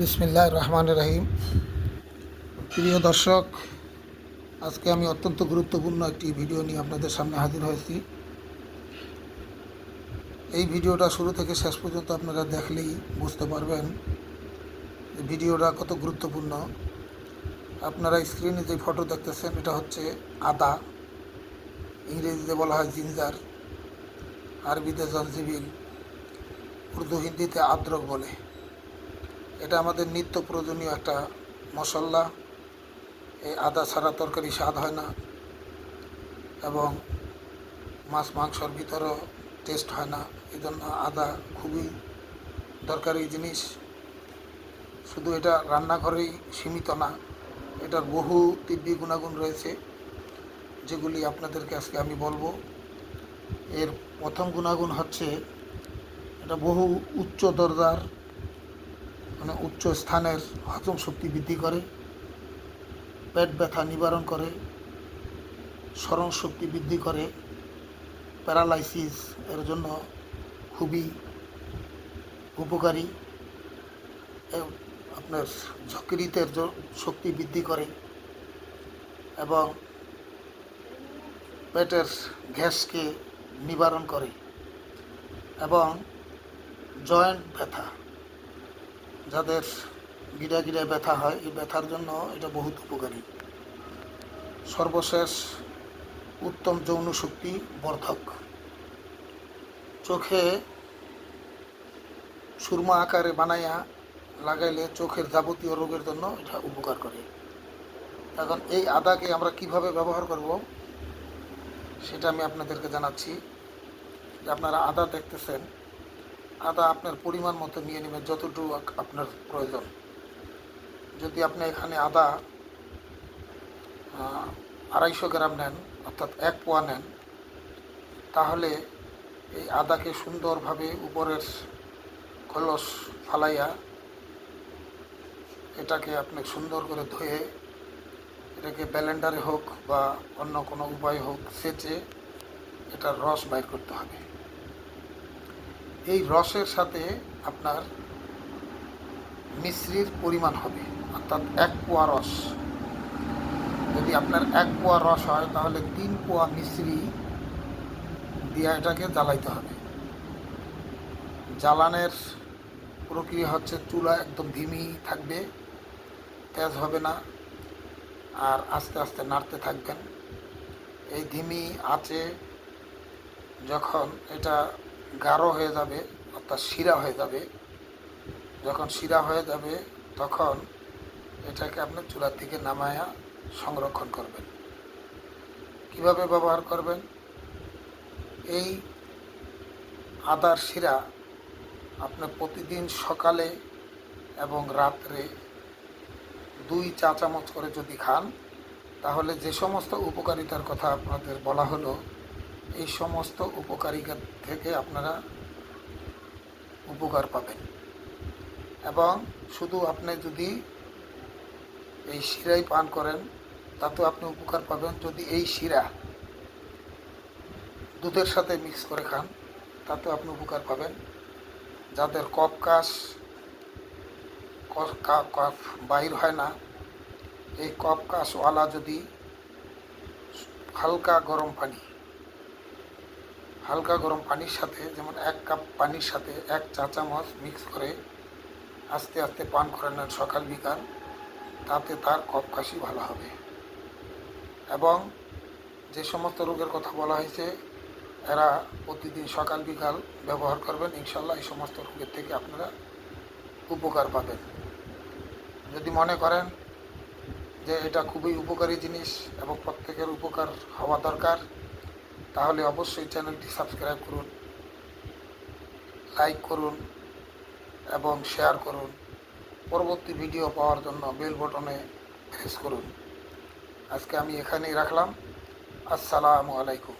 বিসমিল্লাহ রহমান রাহিম প্রিয় দর্শক, আজকে আমি অত্যন্ত গুরুত্বপূর্ণ একটি ভিডিও নিয়ে আপনাদের সামনে হাজির হয়েছি। এই ভিডিওটা শুরু থেকে শেষ পর্যন্ত আপনারা দেখলেই বুঝতে পারবেন ভিডিওটা কত গুরুত্বপূর্ণ। আপনারা স্ক্রিনে যে ফটো দেখতেছেন, এটা হচ্ছে আদা। ইংরেজিতে বলা হয় জিঞ্জার। আরবিতে জলজিবিল। উর্দু হিন্দিতে আদ্রক বলে। এটা আমাদের নিত্য প্রয়োজনীয় একটা মশলা। এই আদা ছাড়া তরকারি স্বাদ হয় না এবং মাছ মাংসর ভিতরেও টেস্ট হয় না। এই জন্য আদা খুবই দরকারি জিনিস। শুধু এটা রান্নাঘরেই সীমিত না, এটার বহু দিব্যি গুণাগুণ রয়েছে, যেগুলি আপনাদেরকে আজকে আমি বলব। এর প্রথম গুণাগুণ হচ্ছে, এটা বহু উচ্চ দরজার মানে উচ্চ স্থানের হজম শক্তি বৃদ্ধি করে, পেট ব্যথা নিবারণ করে, স্মরণ শক্তি বৃদ্ধি করে, প্যারালাইসিস এর জন্য খুবই উপকারী। আপনার যকৃতের শক্তি বৃদ্ধি করে এবং পেটের গ্যাসকে নিবারণ করে এবং জয়েন্ট ব্যথা যাদের গিরা গিরা ব্যথা হয়, এই ব্যথার জন্য এটা বহুত উপকারী। সর্বশেষ উত্তম যৌন শক্তি বর্ধক। চোখে সুরমা আকারে বানাইয়া লাগাইলে চোখের যাবতীয় রোগের জন্য এটা উপকার করে। এখন এই আদাকে আমরা কীভাবে ব্যবহার করব, সেটা আমি আপনাদেরকে জানাচ্ছি। যে আপনারা আদা দেখতেছেন। আদা আপনার পরিমাণ মতো নিয়ে নেবেন, যতটুকু আপনার প্রয়োজন। যদি আপনি এখানে আদা আড়াইশো গ্রাম নেন, অর্থাৎ এক পোয়া নেন, তাহলে এই আদাকে সুন্দরভাবে উপরের কলস ফালাইয়া এটাকে আপনি সুন্দর করে ধুয়ে এটাকে ব্যালেন্ডারে হোক বা অন্য কোনো উপায় হোক, সেচে এটার রস বাইর করতে হবে। এই রসের সাথে আপনার মিশ্রির পরিমাণ হবে, অর্থাৎ এক পোয়া রস। যদি আপনার এক পোয়া রস হয়, তাহলে তিন পোয়া মিশ্রি দিয়ে এটাকে জ্বালাইতে হবে। জ্বালানের প্রক্রিয়া হচ্ছে চুলা একদম ধিমি থাকবে, তেজ হবে না, আর আস্তে আস্তে নাড়তে থাকবেন। এই ধিমি আছে যখন এটা গাঢ় হয়ে যাবে, অর্থাৎ শিরা হয়ে যাবে। যখন শিরা হয়ে যাবে, তখন এটাকে আপনি চুলার থেকে নামায়া সংরক্ষণ করবেন। কীভাবে ব্যবহার করবেন? এই আদার শিরা আপনি প্রতিদিন সকালে এবং রাত্রে দুই চা চামচ করে যদি খান, তাহলে যে সমস্ত উপকারিতার কথা আপনাদের বলা হলো এই সমস্ত উপকারিতা থেকে আপনারা উপকার পাবেন। এবং শুধু আপনি যদি এই শিরাই পান করেন, তাতেও আপনি উপকার পাবেন। যদি এই শিরা দুধের সাথে মিক্স করে খান, তাতেও আপনি উপকার পাবেন। যাদের কফ কাশ কফ বাহির হয় না, এই কফ কাশওয়ালা যদি হালকা গরম পানি হালকা গরম পানির সাথে, যেমন এক কাপ পানির সাথে এক চা চামচ মিক্স করে আস্তে আস্তে পান করে নেন সকাল বিকাল, তাতে তার কফ কাশি ভালো হবে। এবং যে সমস্ত রোগের কথা বলা হয়েছে, এরা প্রতিদিন সকাল বিকাল ব্যবহার করবেন। ইনশাল্লাহ এই সমস্ত রোগের থেকে আপনারা উপকার পাবেন। যদি মনে করেন যে এটা খুবই উপকারী জিনিস এবং প্রত্যেকের উপকার হওয়া দরকার তাহলে অবশ্যই চ্যানেলটি সাবস্ক্রাইব করুন, লাইক করুন এবং শেয়ার করুন। পরবর্তী ভিডিও পাওয়ার জন্য বেল বটনে প্রেস করুন। আজকে আমি এখানেই রাখলাম। আসসালামু আলাইকুম।